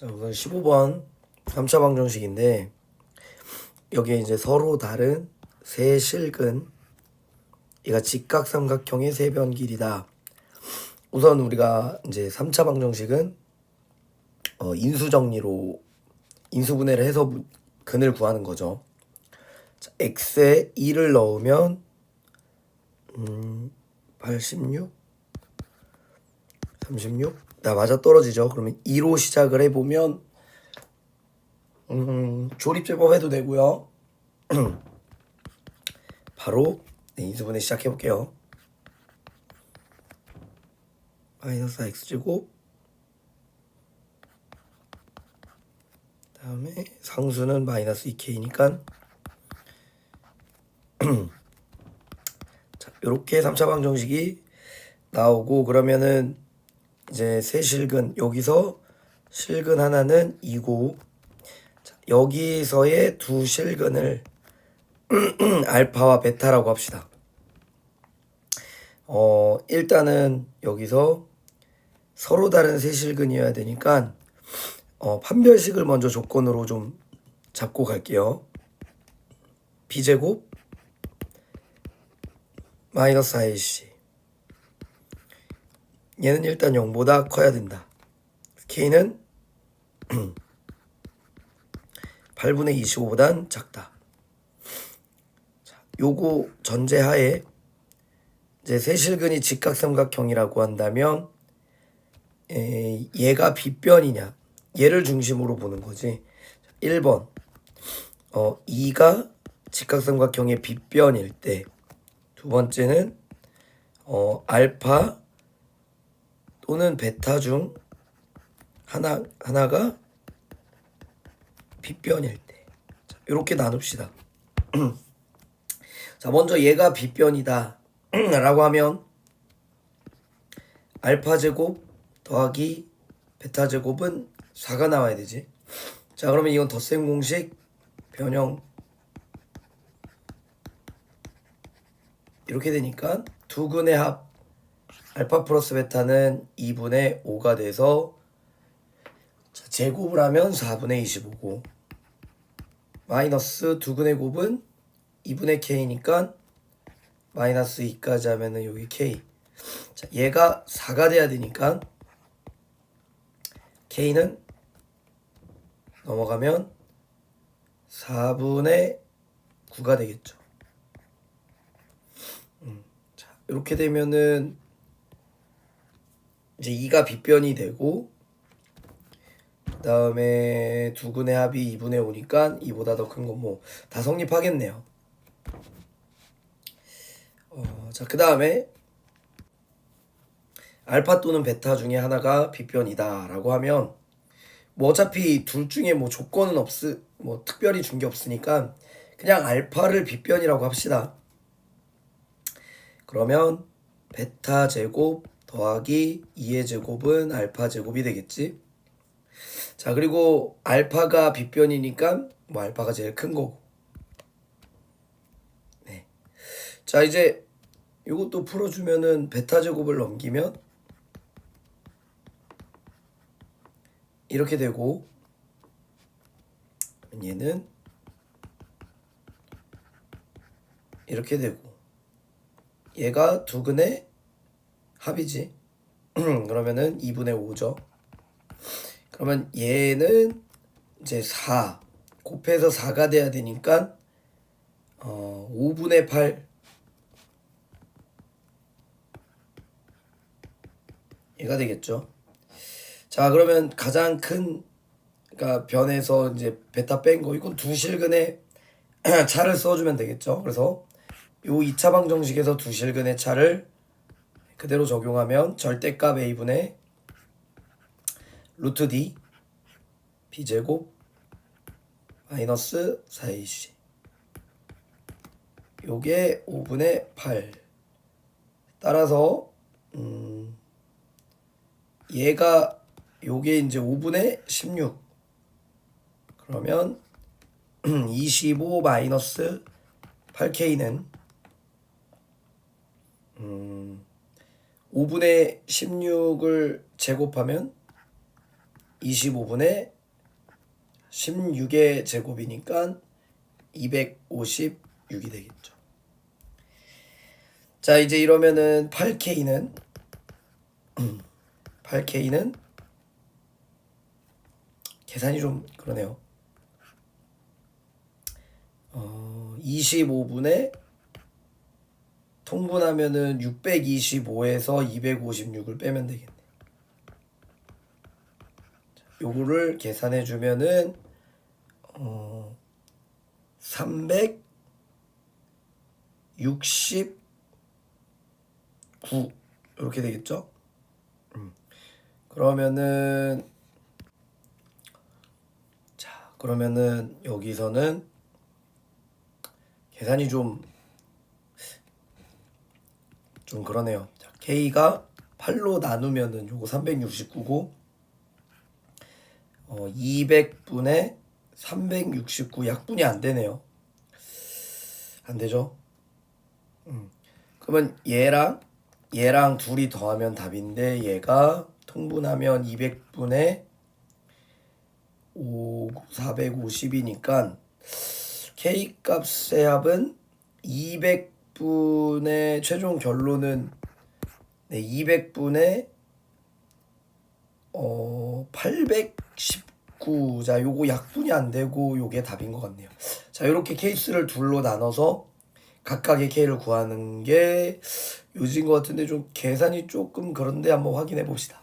자, 우선 15번 3차 방정식인데 여기에 이제 서로 다른 세 실근 얘가 직각삼각형의 세 변 길이다. 우선 우리가 이제 3차 방정식은 어, 인수 정리로 인수 분해를 해서 무- 근을 구하는 거죠. 자, x에 2를 넣으면 음, 86 36? 나 맞아 떨어지죠. 그러면 2로 시작을 해보면 음, 조립 제법 해도 되고요. 바로 네, 인수분해 시작해볼게요. 마이너스 x제곱 다음에 상수는 마이너스 2k니까 자, 요렇게 3차 방정식이 나오고 그러면은 이제 세 실근 여기서 실근 하나는 2고 자, 여기서의 두 실근을 알파와 베타라고 합시다. 어 일단은 여기서 서로 다른 세 실근이어야 되니까 어 판별식을 먼저 조건으로 좀 잡고 갈게요. b제곱 마이너스 4ac 얘는 일단 0보다 커야 된다. k는 8분의 25보단 작다. 자, 요거 전제하에 이제 세실근이 직각삼각형이라고 한다면 에, 얘가 빗변이냐 얘를 중심으로 보는 거지. 1번 어 2가 직각삼각형의 빗변일 때 두 번째는 어 알파 또는 베타 중 하나 하나가 빗변일 때 자, 이렇게 나눕시다. 자 먼저 얘가 빗변이다 라고 하면 알파 제곱 더하기 베타 제곱은 4가 나와야 되지. 자 그러면 이건 덧셈 공식 변형 이렇게 되니까 두 근의 합 알파 플러스 베타는 2분의 5가 돼서 자, 제곱을 하면 4분의 25고 마이너스 두 근의 곱은 2분의 k니까 마이너스 2까지 하면은 여기 k 자, 얘가 4가 돼야 되니까 k는 넘어가면 4분의 9가 되겠죠. 자, 이렇게 되면은 이제 2가 빗변이 되고 그 다음에 두 근의 합이 2분의 5니까 2보다 더 큰 건 뭐 다 성립하겠네요. 어, 자, 그 다음에 알파 또는 베타 중에 하나가 빗변이다 라고 하면 뭐 어차피 둘 중에 뭐 조건은 없으 뭐 특별히 준 게 없으니까 그냥 알파를 빗변이라고 합시다. 그러면 베타 제곱 더하기 2의 제곱은 알파 제곱이 되겠지. 자, 그리고 알파가 빗변이니까 뭐 알파가 제일 큰 거고. 네. 자, 이제 이것도 풀어주면은 베타 제곱을 넘기면 이렇게 되고 얘는 이렇게 되고 얘가 두 근의 합이지. 그러면은 2분의 5죠. 그러면 얘는 이제 4 곱해서 4가 돼야 되니까 어 5분의 8 얘가 되겠죠. 자 그러면 가장 큰 그러니까 변에서 이제 베타 뺀 거 이건 두 실근의 차를 써주면 되겠죠. 그래서 요 2차 방정식에서 두 실근의 차를 그대로 적용하면 절대값 a분의 루트 d b제곱 마이너스 4ac 요게 5분의 8 따라서 음 얘가 요게 이제 5분의 16 그러면 25 마이너스 8k는 음 5분의 16을 제곱하면 25분의 16의 제곱이니까 256이 되겠죠. 자, 이제 이러면은 8K는 8K는 계산이 좀 그러네요. 어, 25분에 통분하면은 625에서 256을 빼면 되겠네. 자, 요거를 계산해 주면은 어 369 이렇게 되겠죠? 음. 그러면은 자, 그러면은 여기서는 계산이 좀 좀 그러네요. 자, K가 8로 나누면은 요거 369고 어 200분의 369 약분이 안 되네요. 안 되죠? 음. 그러면 얘랑 얘랑 둘이 더하면 답인데 얘가 통분하면 200분의 5 450이니까 K 값의 합은 200분의 최종 결론은 네, 200분의 어 819. 자, 요거 약분이 안 되고 요게 답인 것 같네요. 자, 요렇게 케이스를 둘로 나눠서 각각의 K를 구하는 게 요지인 것 같은데 좀 계산이 조금 그런데 한번 확인해 봅시다.